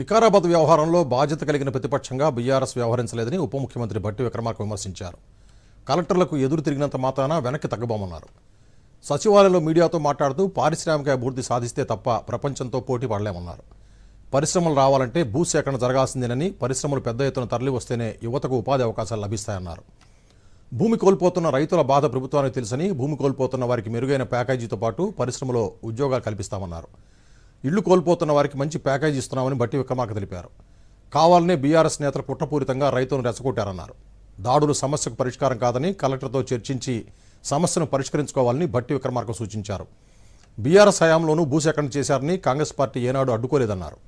వికారాబాద్ వ్యవహారంలో బాధ్యత కలిగిన ప్రతిపక్షంగా బీఆర్ఎస్ వ్యవహరించలేదని ఉప ముఖ్యమంత్రి భట్టి విక్రమార్క విమర్శించారు. కలెక్టర్లకు ఎదురు తిరిగినంత మాత్రాన వెనక్కి తగ్గబోమన్నారు. సచివాలయంలో మీడియాతో మాట్లాడుతూ పారిశ్రామిక అభివృద్ధి సాధిస్తే తప్ప ప్రపంచంతో పోటీ పడలేమన్నారు. పరిశ్రమలు రావాలంటే భూసేకరణ జరగాల్సిందేనని పరిశ్రమలు పెద్ద ఎత్తున తరలి వస్తేనే యువతకు ఉపాధి అవకాశాలు లభిస్తాయన్నారు. భూమి కోల్పోతున్న రైతుల బాధ ప్రభుత్వానికి తెలుసని భూమి కోల్పోతున్న వారికి మెరుగైన ప్యాకేజీతో పాటు పరిశ్రమలో ఉద్యోగాలు కల్పిస్తామన్నారు. ఇళ్ళు కోల్పోతున్న వారికి మంచి ప్యాకేజ్ ఇస్తున్నామని బట్టి విక్రమార్క తెలిపారు. కావాలనే బీఆర్ఎస్ నేతలు కుట్రపూరితంగా రైతులను రెచ్చగొట్టారన్నారు. దాడులు సమస్యకు పరిష్కారం కాదని కలెక్టర్తో చర్చించి సమస్యను పరిష్కరించుకోవాలని భట్టి విక్రమార్క సూచించారు. బీఆర్ఎస్ హయాంలోనూ భూసేకరణ చేశారని కాంగ్రెస్ పార్టీ ఏనాడు అడ్డుకోలేదన్నారు.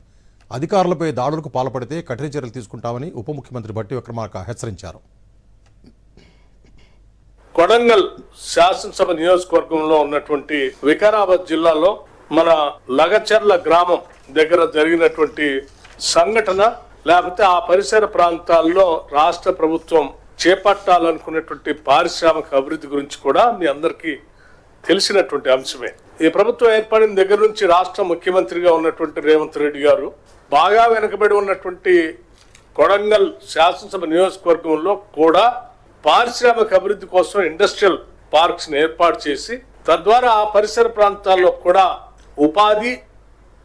అధికారులపై దాడులకు పాల్పడితే కఠిన చర్యలు తీసుకుంటామని ఉప ముఖ్యమంత్రి భట్టి విక్రమార్క హెచ్చరించారు. కొడంగల్ శాసనసభ నియోజకవర్గంలో ఉన్నటువంటి వికారాబాద్ జిల్లాలో మన లగచర్ల గ్రామం దగ్గర జరిగినటువంటి సంఘటన లేకపోతే ఆ పరిసర ప్రాంతాల్లో రాష్ట్ర ప్రభుత్వం చేపట్టాలనుకున్నటువంటి పారిశ్రామిక అభివృద్ధి గురించి కూడా మీ అందరికీ తెలిసినటువంటి అంశమే. ఈ ప్రభుత్వం ఏర్పడిన దగ్గర నుంచి రాష్ట్ర ముఖ్యమంత్రిగా ఉన్నటువంటి రేవంత్ రెడ్డి గారు బాగా వెనుకబడి ఉన్నటువంటి కొడంగల్ శాసనసభ నియోజకవర్గంలో కూడా పారిశ్రామిక అభివృద్ధి కోసం ఇండస్ట్రియల్ పార్క్స్ ఏర్పాటు చేసి తద్వారా ఆ పరిసర ప్రాంతాల్లో కూడా ఉపాధి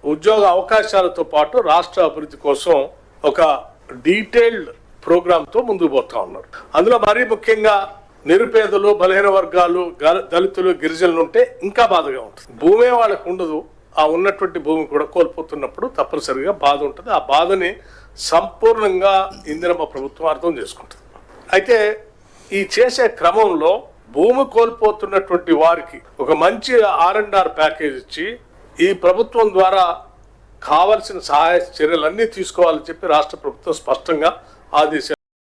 ఉద్యోగ అవకాశాలతో పాటు రాష్ట్ర అభివృద్ధి కోసం ఒక డీటెయిల్డ్ ప్రోగ్రాంతో ముందుకు పోతా ఉన్నారు. అందులో మరీ ముఖ్యంగా నిరుపేదలు బలహీన వర్గాలు దళితులు గిరిజనులు ఉంటే ఇంకా బాధగా ఉంటుంది. భూమే వాళ్ళకు ఉండదు. ఆ ఉన్నటువంటి భూమి కూడా కోల్పోతున్నప్పుడు తప్పనిసరిగా బాధ ఉంటుంది. ఆ బాధని సంపూర్ణంగా ఇందిరమ్మ ప్రభుత్వం అర్థం చేసుకుంటుంది. అయితే ఈ చేసే క్రమంలో భూమి కోల్పోతున్నటువంటి వారికి ఒక మంచి ఆర్ అండ్ ఆర్ ప్యాకేజ్ ఇచ్చి ఈ ప్రభుత్వం ద్వారా కావలసిన సహాయ చర్యలన్నీ తీసుకోవాలని చెప్పి రాష్ట్ర ప్రభుత్వం స్పష్టంగా ఆదేశాలు